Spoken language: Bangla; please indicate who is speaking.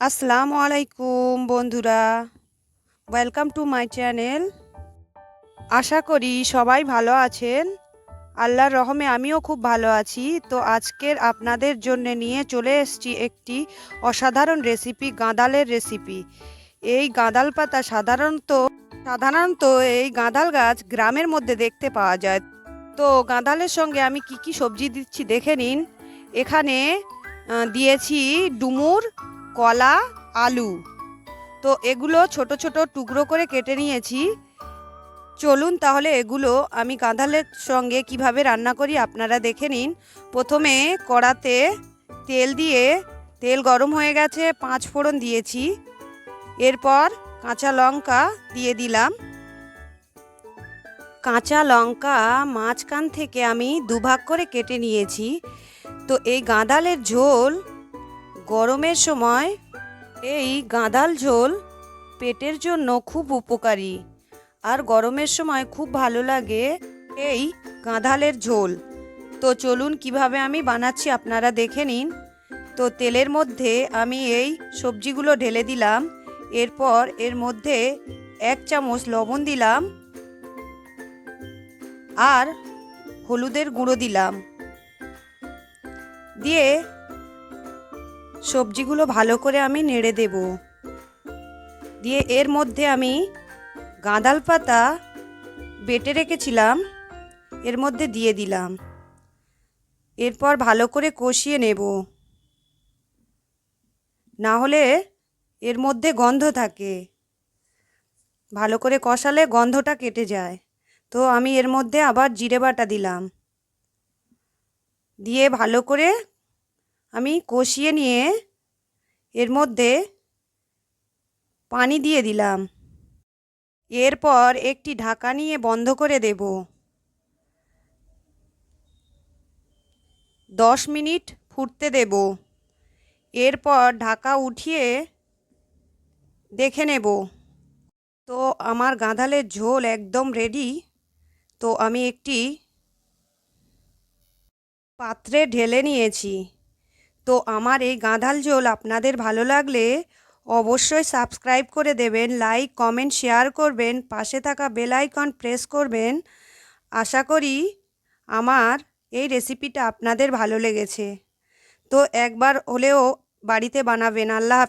Speaker 1: আসসালামু আলাইকুম, বন্ধুরা। ওয়েলকাম টু মাই চ্যানেল আশা করি সবাই ভালো আছেন। আল্লাহর রহমে আমিও খুব ভালো আছি। তো আজকের আপনাদের জন্য নিয়ে চলে এসেছি একটি অসাধারণ রেসিপি গাঁদালের রেসিপি এই গাঁদাল পাতা সাধারণত সাধারণত এই গাঁদাল গাছ গ্রামের মধ্যে দেখতে পাওয়া যায়। তো গাঁদালের সঙ্গে আমি কি কি সবজি দিচ্ছি দেখে নিন। এখানে দিয়েছি ডুমুর কলা, আলু। তো এগুলো ছোট ছোট টুকরো করে কেটে নিয়েছি। চলুন তাহলে এগুলো আমি গাঁধালের সঙ্গে কীভাবে রান্না করি আপনারা দেখে নিন। প্রথমে কড়াতে তেল দিয়ে, তেল গরম হয়ে গেছে, পাঁচ ফোড়ন দিয়েছি। এরপর কাঁচা লঙ্কা দিয়ে দিলাম। কাঁচা লঙ্কা মাঝখান থেকে আমি দুভাগ করে কেটে নিয়েছি। তো এই গাঁদালের ঝোল গরমের সময় এই গাঁদাল ঝোল পেটের জন্য খুব উপকারী। আর গরমের সময় খুব ভালো লাগে এই গাঁদালের ঝোল। তো চলুন কীভাবে আমি বানাচ্ছি আপনারা দেখে নিন। তো তেলের মধ্যে আমি এই সবজিগুলো ঢেলে দিলাম। এরপর এর মধ্যে এক চামচ লবণ দিলাম। আর হলুদের গুঁড়ো দিলাম। দিয়ে সবজিগুলো ভালো করে আমি নেড়ে দেব। দিয়ে এর মধ্যে আমি গাঁদাল পাতা বেটে রেখেছিলাম, এর মধ্যে দিয়ে দিলাম। এরপর ভালো করে কষিয়ে নেব। না হলে এর মধ্যে গন্ধ থাকে। ভালো করে কষালে গন্ধটা কেটে যায়। তো আমি এর মধ্যে আবার জিরে বাটা দিলাম। দিয়ে ভালো করে আমি কষিয়ে নিয়ে এর মধ্যে পানি দিয়ে দিলাম। এরপর একটি ঢাকা নিয়ে বন্ধ করে দেব। দশ মিনিট ফুটতে দেব। এরপর ঢাকা উঠিয়ে দেখে নেব। তো আমার গাঁধালের ঝোল একদম রেডি তো আমি একটি পাত্রে ঢেলে নিয়েছি। তো আমার এই গাঁধাল ঝোল আপনাদের ভালো লাগলে অবশ্যই সাবস্ক্রাইব করে দেবেন, লাইক, কমেন্ট, শেয়ার করবেন, পাশে থাকা বেল আইকন প্রেস করবেন। আশা করি আমার এই রেসিপিটা আপনাদের ভালো লেগেছে। তো একবার হলেও বাড়িতে বানাবেন। আল্লাহ।